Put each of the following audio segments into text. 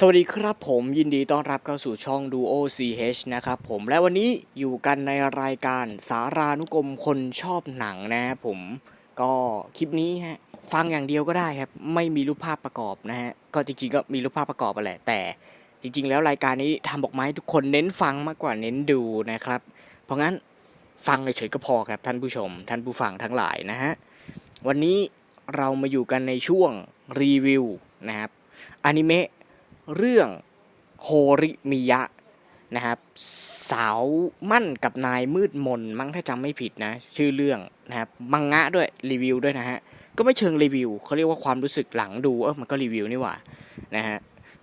สวัสดีครับผมยินดีต้อนรับเข้าสู่ช่อง Duo CH นะครับผมและวันนี้อยู่กันในรายการสารานุกรมคนชอบหนังนะครับผมก็คลิปนี้ฮะฟังอย่างเดียวก็ได้ครับ ไม่มีรูปภาพประกอบนะฮะก็จริงๆก็มีรูปภาพประกอบไปแหละแต่ จริง ๆ แล้วรายการนี้ทำออกมาให้ทุกคนเน้นฟังมากกว่าเน้นดูนะครับ เพราะงั้นฟังเฉยๆก็พอครับท่านผู้ชม ท่านผู้ฟังทั้งหลายนะฮะวันนี้เรามาอยู่กันในช่วงรีวิวนะครับอนิเมะ เรื่องโฮริมิยะนะครับสาวมั่นกับนายมืดมนมั้งถ้าจำไม่ผิดนะ ชื่อเรื่องนะครับมังงะด้วยรีวิวด้วยนะฮะก็ไม่เชิงรีวิวเขาเรียกว่าความรู้สึกหลังดูเออมันก็รีวิวนี่หว่านะฮะ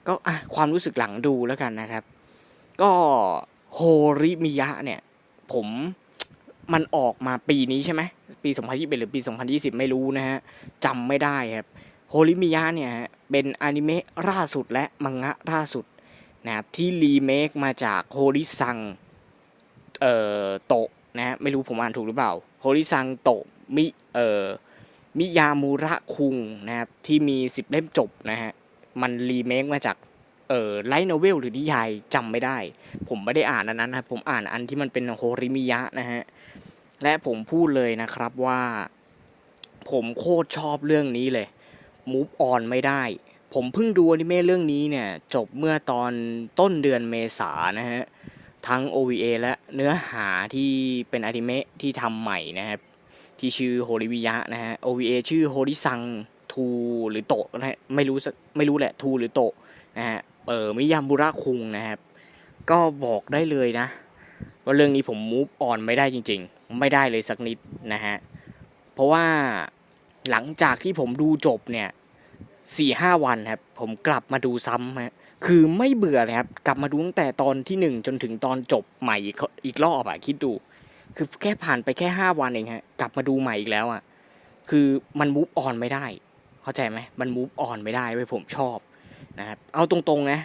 ก็อะความรู้สึกหลังดูแล้วกันนะครับ ก็โฮริมิยะเนี่ย ผมมันออกมาปีนี้ใช่ไหมปี 2021 หรือปี 2020 ไม่รู้นะฮะจำไม่ได้ครับโฮริมิยะเนี่ยฮะ เป็นอนิเมะล่าสุดและมังงะล่าสุดนะครับที่รีเมคมาจากโฮริซังเอ่อโตะนะฮะไม่รู้ผมอ่านถูกหรือเปล่าโฮริซังโตะมิเอ่อมิยามูระคุงนะครับที่มี 10 เล่มจบนะฮะมันรีเมคมาจากเอ่อไลท์โนเวลหรือนิยายจำไม่ได้ ผมไม่ได้อ่านอันนั้นนะผมอ่านอันที่มันเป็นโฮริมิยะนะฮะและผมพูดเลยนะครับว่า ผมโคตรชอบเรื่องนี้เลย มูฟออนไม่ได้ ผมเพิ่งดูอนิเมะเรื่องนี้เนี่ย จบเมื่อตอนต้นเดือนเมษานะฮะ ทั้ง OVA และเนื้อหาที่เป็นอนิเมะที่ทำใหม่นะครับ ที่ชื่อโฮริวิยะนะฮะ OVA ชื่อโฮริซังทูหรือโตะนะฮะไม่รู้สักไม่รู้แหละทูหรือโตะนะฮะเออมิยามบุระคุงนะครับ ก็บอกได้เลยนะ ว่าเรื่องนี้ผมมูฟออนไม่ได้จริง ๆ ไม่ได้เลยสักนิดนะฮะ เพราะว่า หลังจากที่ผมดูจบเนี่ยสี่ห้าวันครับ ผมกลับมาดูซ้ำฮะคือไม่เบื่อเลยครับ กลับมาดูตั้งแต่ตอนที่หนึ่งจนถึงตอนจบใหม่อีกอีกรอบอะคิดดู คือแค่ผ่านไปแค่ห้าวันเองฮะ กลับมาดูใหม่อีกแล้วอะคือมันมูฟออนไม่ได้ เข้าใจไหมมันมูฟออนไม่ได้เว้ยผมชอบนะครับ เอาตรงๆนะ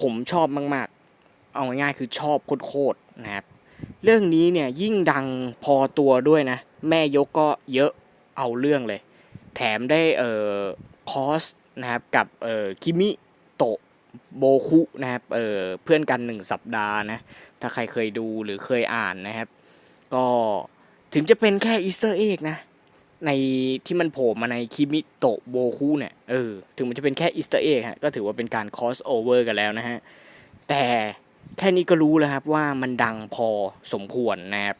ผมชอบมากๆ เอาง่ายๆคือชอบโคตรๆนะครับ เรื่องนี้เนี่ยยิ่งดังพอตัวด้วยนะ แม่ยกก็เยอะ เอาเรื่องเลย แถมได้เอ่อคอสนะครับกับเอ่อคิมิโตะโบคุนะครับเอ่อเพื่อนกันหนึ่งสัปดาห์นะ ถ้าใครเคยดูหรือเคยอ่านนะครับ ก็ถึงจะเป็นแค่อีสเตอร์เอ็กนะ ในที่มันโผล่มาในคิมิโตะโบคุเนี่ยเออถึงมันจะเป็นแค่อีสเตอร์เอ็กฮะก็ถือว่าเป็นการคอสโอเวอร์กันแล้วนะฮะ แต่แค่นี้ก็รู้แล้วครับว่ามันดังพอสมควรนะครับ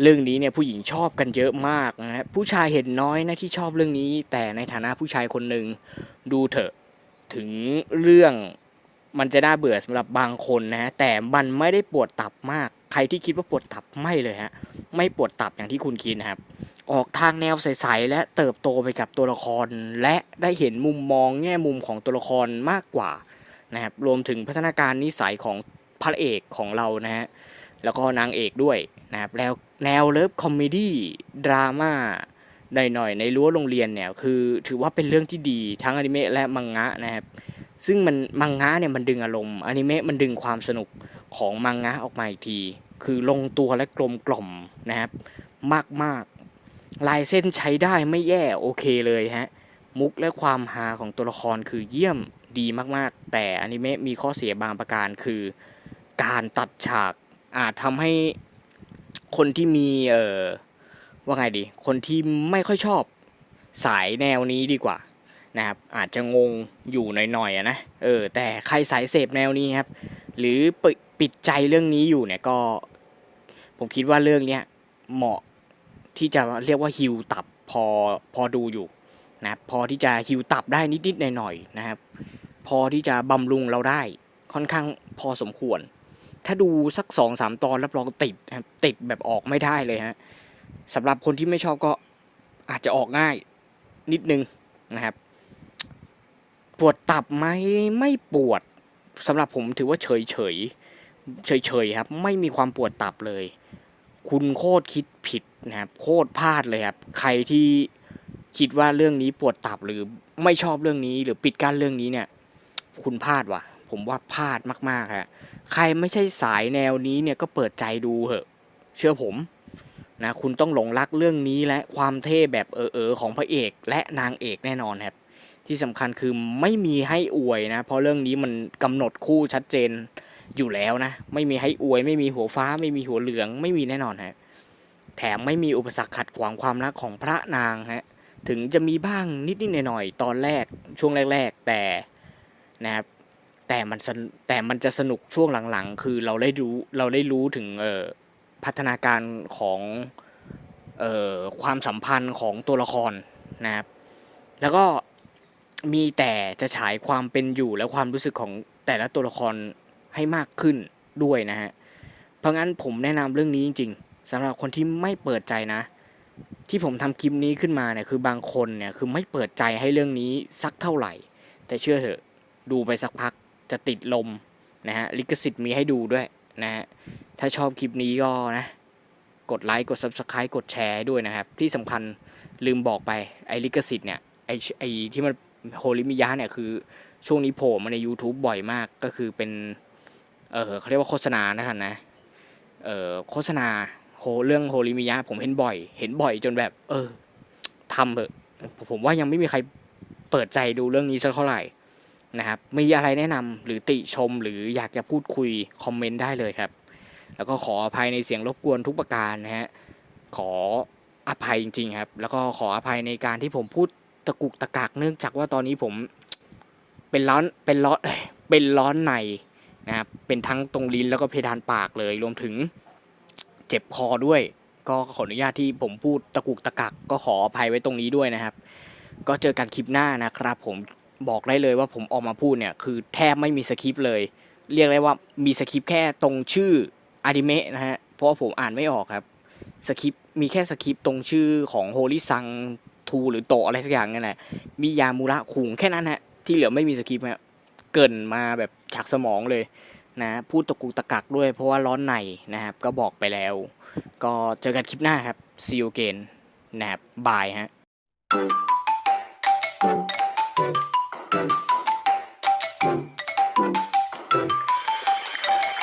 เรื่องนี้เนี่ยผู้หญิงชอบกันเยอะมากนะครับผู้ชายเห็นน้อยนะที่ชอบเรื่องนี้ แต่ในฐานะผู้ชายคนหนึ่งดูเถอะถึงเรื่องมันจะน่าเบื่อสำหรับบางคนนะฮะแต่มันไม่ได้ปวดตับมาก ใครที่คิดว่าปวดตับไม่เลยฮะไม่ปวดตับอย่างที่คุณคิดนะครับ ออกทางแนวใสๆและเติบโตไปกับตัวละคร และได้เห็นมุมมองแง่มุมของตัวละครมากกว่านะครับรวมถึงพัฒนาการนิสัยของพระเอกของเรานะฮะแล้วก็นางเอกด้วย นะครับแล้วแนวเลิฟคอมเมดี้ดราม่าหน่อยๆในรั้วโรงเรียนเนี่ยคือถือว่าเป็นเรื่องที่ดีทั้งอนิเมะและมังงะนะครับซึ่งมันมังงะเนี่ยมันดึงอารมณ์อนิเมะมันดึงความสนุกของมังงะออกมาอีกที คือลงตัวและกลมกล่อมนะครับ มากๆลายเส้นใช้ได้ไม่แย่โอเคเลยฮะมุกและความฮาของตัวละครคือเยี่ยมดีมากๆ แต่อนิเมะมีข้อเสียบางประการคือ การตัดฉากอาจทำให้ คนที่มีเออว่าไงดี คนที่ไม่ค่อยชอบสายแนวนี้ดีกว่านะครับอาจจะงงอยู่หน่อยๆนะเออแต่ใครสายเสพแนวนี้ครับ หรือปิปิดใจเรื่องนี้อยู่เนี่ยก็ ผมคิดว่าเรื่องเนี้ยเหมาะที่จะเรียกว่าฮิวตับพอพอดูอยู่นะพอที่จะฮิวตับได้นิดๆหน่อยๆนะครับ พอที่จะบำรุงเราได้ค่อนข้างพอสมควร ถ้าดูสักสองสามตอนรับรองติดครับติดแบบออกไม่ได้เลยฮะสำหรับคนที่ไม่ชอบก็อาจจะออกง่ายนิดนึงนะครับปวดตับไหมไม่ปวดสำหรับผมถือว่าเฉยเฉยเฉยเฉยครับ ไม่มีความปวดตับเลย คุณโคตรคิดผิดนะครับ โคตรพลาดเลยครับ ใครที่คิดว่าเรื่องนี้ปวดตับหรือไม่ชอบเรื่องนี้หรือปิดกั้นเรื่องนี้เนี่ย คุณพลาดว่ะ ผมว่าพลาดมากๆฮะ ใครไม่ใช่สายแนวนี้เนี่ยก็เปิดใจดูเหอะ เชื่อผมนะคุณต้องหลงรักเรื่องนี้และความเท่แบบเออๆของพระเอกและนางเอกแน่นอนครับ ที่สำคัญคือไม่มีให้อวยนะ เพราะเรื่องนี้มันกำหนดคู่ชัดเจนอยู่แล้วนะ ไม่มีให้อวย ไม่มีหัวฟ้า ไม่มีหัวเหลือง ไม่มีแน่นอนฮะแถมไม่มีอุปสรรคขัดขวางความรักของพระนางฮะถึงจะมีบ้างนิดๆหน่อยๆตอนแรกช่วงแรก ๆ แต่นะครับ แต่มันแต่มันจะสนุกช่วงหลังๆ คือเราได้รู้เราได้รู้ถึงเอพัฒนาการของเอ่อความสัมพันธ์ของตัวละครนะครับ แล้วก็มีแต่จะฉายความเป็นอยู่และความรู้สึกของแต่ละตัวละครให้มากขึ้นด้วยนะฮะ เพราะงั้นผมแนะนำเรื่องนี้จริง ๆสำหรับคนที่ไม่เปิดใจนะ ที่ผมทำคลิปนี้ขึ้นมาเนี่ยคือบางคนเนี่ยคือไม่เปิดใจให้เรื่องนี้สักเท่าไหร่ แต่เชื่อเถอะดูไปสักพัก จะติดลมนะฮะลิขสิทธิ์มีให้ดูด้วยนะฮะถ้าชอบคลิปนี้ก็นะกดไลค์กด subscribe กดแชร์ด้วยนะครับ ที่สำคัญลืมบอกไปไอ้ลิขสิทธิ์เนี่ยไอ้ไอ้ที่มันโฮลิมิยะเนี่ยคือช่วงนี้โผล่มาใน YouTube บ่อยมากก็คือเป็น เออเขาเรียกว่าโฆษณานะครับนะ เออโฆษณาโหเรื่องโฮลิมิยะผมเห็นบ่อย เห็นบ่อยจนแบบ เออทำเถอะผมว่ายังไม่มีใครเปิดใจดูเรื่องนี้สักเท่าไหร่ นะครับ มีอะไรแนะนำหรือติชมหรืออยากจะพูดคุยคอมเมนต์ได้เลยครับ แล้วก็ขออภัยในเสียงรบกวนทุกประการนะฮะ ขออภัยจริงๆครับ แล้วก็ขออภัยในการที่ผมพูดตะกุกตะกักเนื่องจากว่าตอนนี้ผมเป็นร้อนเป็นร้อนเอ้ยเป็นร้อนในนะครับ เป็นทั้งตรงลิ้นแล้วก็เพดานปากเลย รวมถึงเจ็บคอด้วย ก็ขออนุญาตที่ผมพูดตะกุกตะกัก ก็ขออภัยไว้ตรงนี้ด้วยนะครับ ก็เจอกันคลิปหน้านะครับผม บอกได้เลยว่าผมออกมาพูดเนี่ยคือแทบไม่มีสคริปต์เลย เรียกได้ว่ามีสคริปต์แค่ตรงชื่ออนิเมะนะฮะเพราะว่าผมอ่านไม่ออกครับสคริปต์มีแค่สคริปต์ตรงชื่อของโฮลิซังทูหรือโตอะไรสักอย่างนั่นแหละมียามูระคุงแค่นั้นฮะที่เหลือไม่มีสคริปต์ฮะเกินมาแบบจากสมองเลยนะพูดตะกุกตะกักด้วยเพราะว่าร้อนในนะครับ ก็บอกไปแล้ว ก็เจอกันคลิปหน้าครับ see you again นะครับบายฮะ連続